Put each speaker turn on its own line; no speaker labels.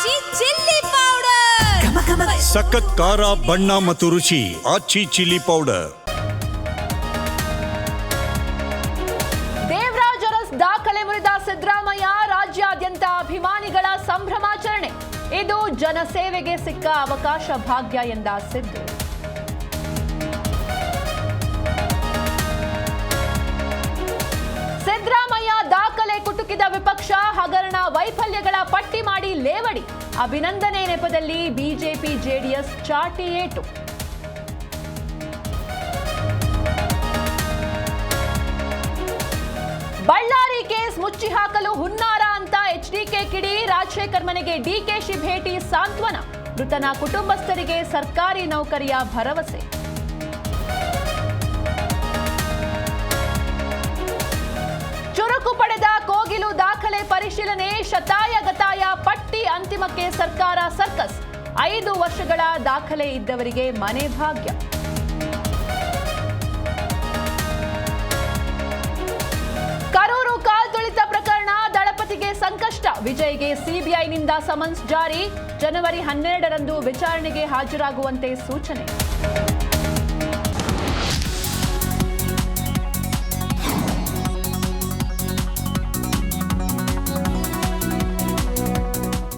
ಆಚಿ chilli powder
ಸಖತ್ ಖಾರ ಬಣ್ಣ ಮತ್ತು ರುಚಿ ಆಚಿ ಚಿಲ್ಲಿ ಪೌಡರ್
ದೇವರಾಜ್ ಅರಸ್ ದಾಖಲೆ ಮುರಿದ ಸಿದ್ದರಾಮಯ್ಯ ರಾಜ್ಯಾದ್ಯಂತ ಅಭಿಮಾನಿಗಳ ಸಂಭ್ರಮಾಚರಣೆ. ಇದು ಜನಸೇವೆಗೆ ಸಿಕ್ಕ ಅವಕಾಶ ಭಾಗ್ಯ ಎಂದ ಸಿದ್ದು. ಸಿದ್ದರಾಮಯ್ಯ ದಾಖಲೆ ಕುಟುಕಿದ ವಿಪಕ್ಷ ಹಗರಣ ಲೇವಡಿ. ಅಭಿನಂದನೆ ನೆಪದಲ್ಲಿ ಬಿಜೆಪಿ ಜೆಡಿಎಸ್ ಚಾಟಿ ಏಟು. ಬಳ್ಳಾರಿ ಕೇಸ್ ಮುಚ್ಚಿ ಹಾಕಲು ಹುನ್ನಾರ ಅಂತ ಎಚ್ಡಿಕೆ ಕಿಡಿ, ರಾಜಶೇಖರ್ ಮನೆಗೆ ಡಿಕೆಶಿ ಭೇಟಿ ಸಾಂತ್ವನ. ಮೃತನ ಕುಟುಂಬಸ್ಥರಿಗೆ ಸರ್ಕಾರಿ ನೌಕರಿಯ ಭರವಸೆ. ಚುರುಕು ಪಡೆದ ಕೋಗಿಲು ದಾಖಲೆ ಪರಿಶೀಲನೆ ಶತಾಯ ಗತಾಯ ಪಟ್ಟಿ ಅಂತಿಮಕ್ಕೆ ಸರ್ಕಾರ ಸರ್ಕಸ್. ಐದು ವರ್ಷಗಳ ದಾಖಲೆ ಇದ್ದವರಿಗೆ ಮನೆ ಭಾಗ್ಯ. ಕರೂರು ಕಾಲ್ತುಳಿತ ಪ್ರಕರಣ ದಳಪತಿಗೆ ಸಂಕಷ್ಟ. ವಿಜಯ್ಗೆ ಸಿಬಿಐನಿಂದ ಸಮನ್ಸ್ ಜಾರಿ. ಜನವರಿ ಹನ್ನೆರಡರಂದು ವಿಚಾರಣೆಗೆ ಹಾಜರಾಗುವಂತೆ ಸೂಚನೆ.